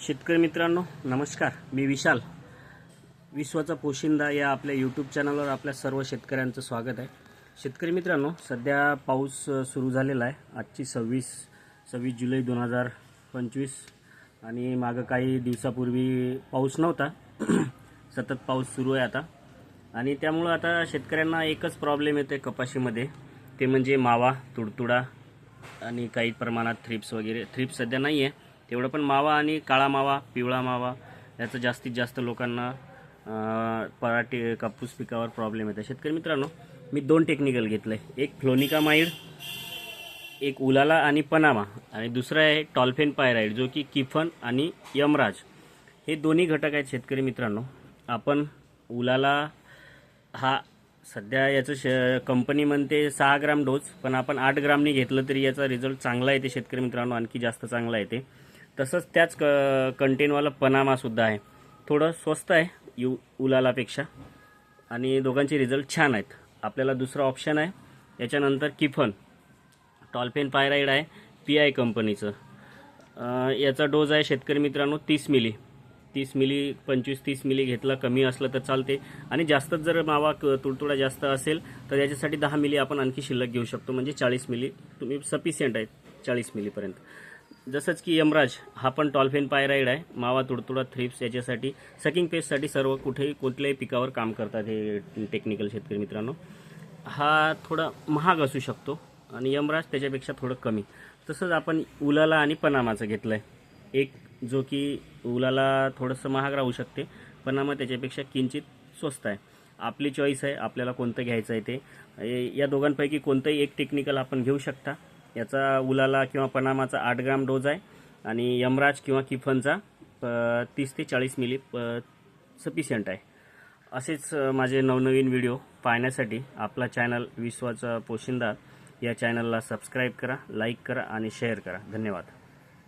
शेतकरी मित्रांनो नमस्कार. मी विशाल. विश्वाचा पोशिंदा या आपल्या यूट्यूब चॅनलवर आपल्या सर्व शेतकऱ्यांचं स्वागत आहे. शेतकरी मित्रांनो सध्या पाऊस सुरू झालेला आहे. आजची सव्वीस सव्वीस जुलै दोन हजार पंचवीस आणि मागं काही दिवसापूर्वी पाऊस नव्हता. सतत पाऊस सुरू आहे आता. आणि त्यामुळं आता शेतकऱ्यांना एकच प्रॉब्लेम येतो आहे कपाशीमध्ये. ते म्हणजे मावा तुडतुडा आणि काही प्रमाणात थ्रिप्स वगैरे. थ्रिप्स सध्या नाही आहे तेवढं पण मावा आणि काळा मावा पिवळा मावा याचं जास्तीत जास्त लोकांना पराटे कापूस पिकावर प्रॉब्लेम येतो शेतकरी मित्रांनो मी दोन टेक्निकल घेतलं आहे एक फ्लोनिका माईड एक उलाला आणि पनामा. आणि दुसरा आहे टॉल्फेन पायराईड जो की किफन आणि यमराज हे दोन्ही घटक आहेत शेतकरी मित्रांनो. आपण उलाला हा सध्या याचं श कंपनी म्हणते सहा ग्राम डोस पण आपण आठ ग्रामनी घेतलं तरी याचा रिझल्ट चांगला येते शेतकरी मित्रांनो. आणखी जास्त चांगला येते. तसंच त्याच क कंटेनवाला पनामासुद्धा आहे. थोडं स्वस्त आहे यू उलालापेक्षा. आणि दोघांचे रिझल्ट छान आहेत. आपल्याला दुसरा ऑप्शन आहे. याच्यानंतर किफन. टॉल्फेन पायराईड आहे पी आय कंपनीचं. याचा डोज आहे शेतकरी मित्रांनो तीस मिली. तीस मिली पंचवीस तीस मिली घेतला कमी असलं तर चालते. आणि जास्तच जर मावा क- तुडतुडा जास्त असेल तर याच्यासाठी दहा मिली आपण आणखी शिल्लक घेऊ शकतो. म्हणजे चाळीस मिली. तुम्ही सफिशियंट आहे चाळीस मिलीपर्यंत. जसंच की यमराज हा पण टॉल्फेन पायराईड आहे. मावा तुडतुडा थ्रिप्स याच्यासाठी सकिंग पेस्टसाठी सर्व कुठेही कुठल्याही पिकावर काम करतात हे टेक्निकल शेतकरी मित्रांनो. हा थोडा महाग असू शकतो आणि यमराज त्याच्यापेक्षा थोडं कमी. तसंच आपण उलाला आणि पनामाचं घेतलं आहे एक जो की उलाला थोडंसं महाग राहू शकते. पनामा त्याच्यापेक्षा किंचित स्वस्त आहे. आपली चॉईस आहे आपल्याला कोणतं घ्यायचं आहे ते या दोघांपैकी कोणतंही एक टेक्निकल आपण घेऊ शकता. याचा उलाला किंवा पनामाचा आठ ग्राम डोज आहे आणि यमराज किंवा किफनचा तीस ते चाळीस मिली सफिशियंट आहे. असेच माझे नवनवीन व्हिडिओ पाहण्यासाठी आपला चॅनल विश्वाचा पोशिंदा या चॅनलला सबस्क्राईब करा लाईक करा आणि शेअर करा. धन्यवाद.